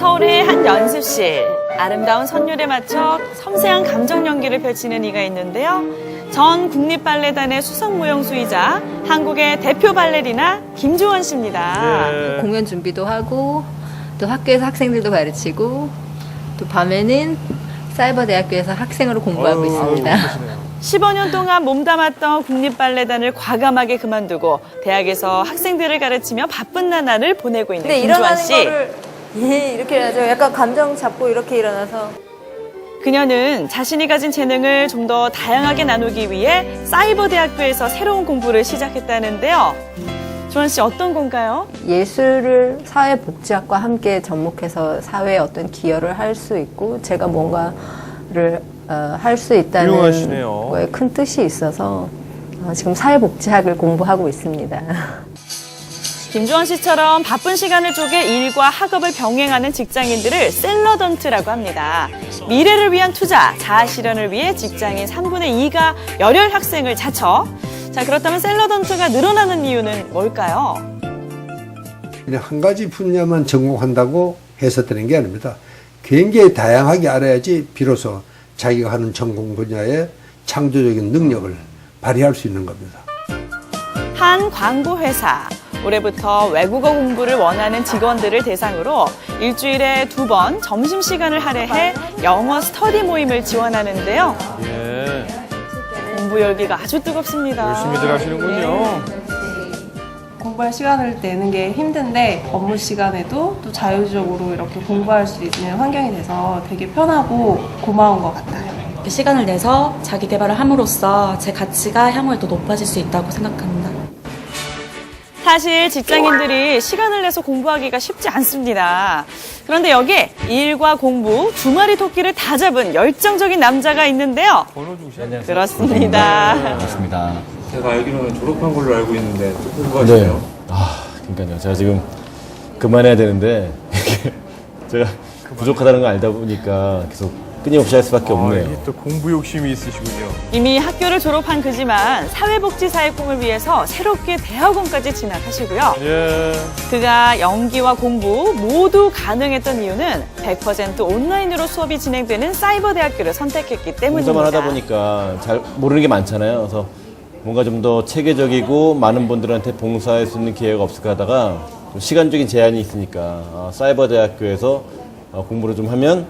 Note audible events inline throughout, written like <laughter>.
서울의 한 연습실. 아름다운 선율에 맞춰 섬세한 감정 연기를 펼치는 이가 있는데요. 전 국립발레단의 수석무용수이자 한국의 대표 발레리나 김주원 씨입니다. 네. 공연 준비도 하고 또 학교에서 학생들도 가르치고 또 밤에는 사이버 대학교에서 학생으로 공부하고 있습니다. 15년 동안 몸담았던 국립발레단을 과감하게 그만두고 대학에서 학생들을 가르치며 바쁜 나날을 보내고 있는 김주원 씨. 예, 이렇게 해야죠. 약간 감정 잡고 이렇게 일어나서 그녀는 자신이 가진 재능을 좀 더 다양하게 나누기 위해 사이버 대학교에서 새로운 공부를 시작했다는데요. 주원 씨 어떤 건가요? 예술을 사회복지학과 함께 접목해서 사회에 어떤 기여를 할 수 있고 제가 뭔가를 어, 할수 있다는 훌륭하시네요. 거에 큰 뜻이 있어서 어, 지금 사회복지학을 공부하고 있습니다. <laughs> 김주원 씨처럼 바쁜 시간을 쪼개 일과 학업을 병행하는 직장인들을 셀러던트라고 합니다. 미래를 위한 투자, 자아 실현을 위해 직장인 3분의 2가 열혈 학생을 자처. 자, 그렇다면 셀러던트가 늘어나는 이유는 뭘까요? 그냥 한 가지 분야만 전공한다고 해서 되는 게 아닙니다. 굉장히 다양하게 알아야지 비로소 자기가 하는 전공 분야의 창조적인 능력을 발휘할 수 있는 겁니다. 한 광고회사. 올해부터 외국어 공부를 원하는 직원들을 대상으로 일주일에 두 번 점심시간을 할애해 영어 스터디 모임을 지원하는데요. 예. 공부 열기가 아주 뜨겁습니다. 열심히들 하시는군요. 공부할 시간을 내는 게 힘든데 업무 시간에도 또 자유적으로 이렇게 공부할 수 있는 환경이 돼서 되게 편하고 고마운 것 같아요. 시간을 내서 자기 개발을 함으로써 제 가치가 향후에 더 높아질 수 있다고 생각합니다. 사실 직장인들이 시간을 내서 공부하기가 쉽지 않습니다. 그런데 여기에 일과 공부, 두 마리 토끼를 다 잡은 열정적인 남자가 있는데요. 번호중 씨. 그렇습니다. 맞습니다. 제가 알기로는 졸업한 걸로 알고 있는데 또 공부하시네요. 네. 아, 그러니까요. 제가 지금 그만해야 되는데 제가 부족하다는 걸 알다 보니까 계속 끊임없이 할 수밖에 아, 없네요. 이게 또 공부 욕심이 있으시군요. 이미 학교를 졸업한 그지만 사회복지사의 꿈을 위해서 새롭게 대학원까지 진학하시고요. 예. 그가 연기와 공부 모두 가능했던 이유는 100% 온라인으로 수업이 진행되는 사이버 대학교를 선택했기 때문입니다. 혼자만 하다 보니까 잘 모르는 게 많잖아요. 그래서 뭔가 좀 더 체계적이고 많은 분들한테 봉사할 수 있는 기회가 없을까 하다가 좀 시간적인 제한이 있으니까 아, 사이버 대학교에서 어, 공부를 좀 하면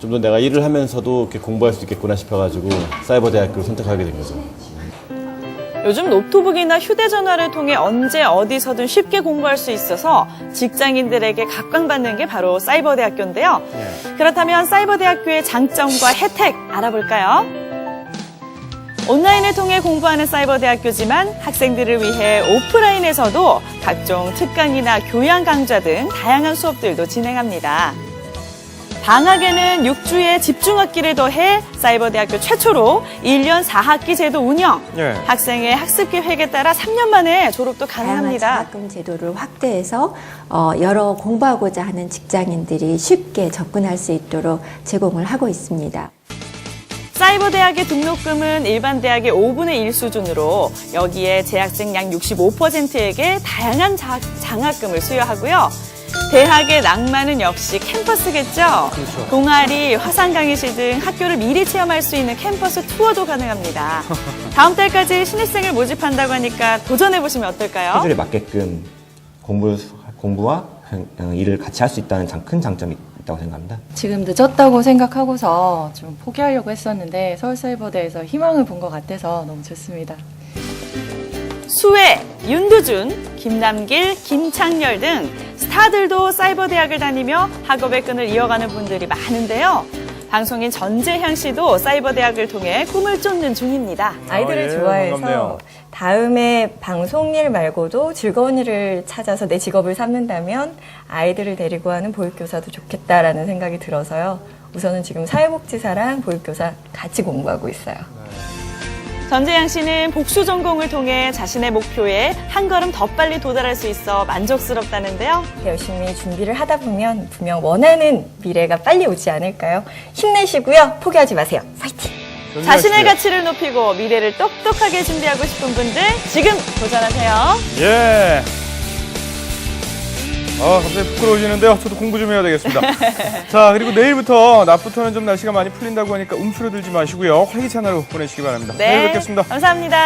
좀 더 내가 일을 하면서도 이렇게 공부할 수 있겠구나 싶어가지고 사이버 대학교를 선택하게 된 거죠. 요즘 노트북이나 휴대전화를 통해 언제 어디서든 쉽게 공부할 수 있어서 직장인들에게 각광받는 게 바로 사이버 대학교인데요. 그렇다면 사이버 대학교의 장점과 혜택 알아볼까요? 온라인을 통해 공부하는 사이버 대학교지만 학생들을 위해 오프라인에서도 각종 특강이나 교양 강좌 등 다양한 수업들도 진행합니다. 방학에는 6주의 집중학기를 더해 사이버대학교 최초로 1년 4학기 제도 운영. 예. 학생의 학습 계획에 따라 3년 만에 졸업도 가능합니다. 장학금 제도를 확대해서 어, 여러 공부하고자 하는 직장인들이 쉽게 접근할 수 있도록 제공을 하고 있습니다. 사이버 대학의 등록금은 일반 대학의 5분의 1 수준으로 여기에 재학생 약 65%에게 다양한 자- 장학금을 수여하고요. 대학의 낭만은 역시 캠퍼스겠죠. 동아리, 화상 강의실 등 학교를 미리 체험할 수 있는 캠퍼스 투어도 가능합니다. <laughs> 다음 달까지 신입생을 모집한다고 하니까 도전해 보시면 어떨까요? 스케줄에 맞게끔 공부, 공부와 어, 일을 같이 할 수 있다는 장- 큰 장점이 있다고 생각합니다. 지금 늦었다고 생각하고서 좀 포기하려고 했었는데 서울사이버대에서 희망을 본 것 같아서 너무 좋습니다. 수혜, 윤두준, 김남길, 김창렬 등 스타들도 사이버 대학을 다니며 학업의 끈을 이어가는 분들이 많은데요. 방송인 전재향 씨도 사이버 대학을 통해 꿈을 쫓는 중입니다. 아이들을 예, 좋아해서 반갑네요. 다음에 방송 일 말고도 즐거운 일을 찾아서 내 직업을 삼는다면 아이들을 데리고 하는 보육교사도 좋겠다라는 생각이 들어서요. 우선은 지금 사회복지사랑 보육교사 같이 공부하고 있어요. 전재향 씨는 복수 전공을 통해 자신의 목표에 한 걸음 더 빨리 도달할 수 있어 만족스럽다는데요. 열심히 준비를 하다 보면 분명 원하는 미래가 빨리 오지 않을까요? 힘내시고요. 포기하지 마세요. 파이팅! 자신의 가치를 높이고 미래를 똑똑하게 준비하고 싶은 분들 지금 도전하세요. 예. 아, 갑자기 부끄러워지는데요. 저도 공부 좀 해야 되겠습니다. <laughs> 자, 그리고 내일부터 낮부터는 좀 날씨가 많이 풀린다고 하니까 움츠러들지 마시고요. 활기찬 하루 보내시기 바랍니다. 내일 뵙겠습니다. 감사합니다.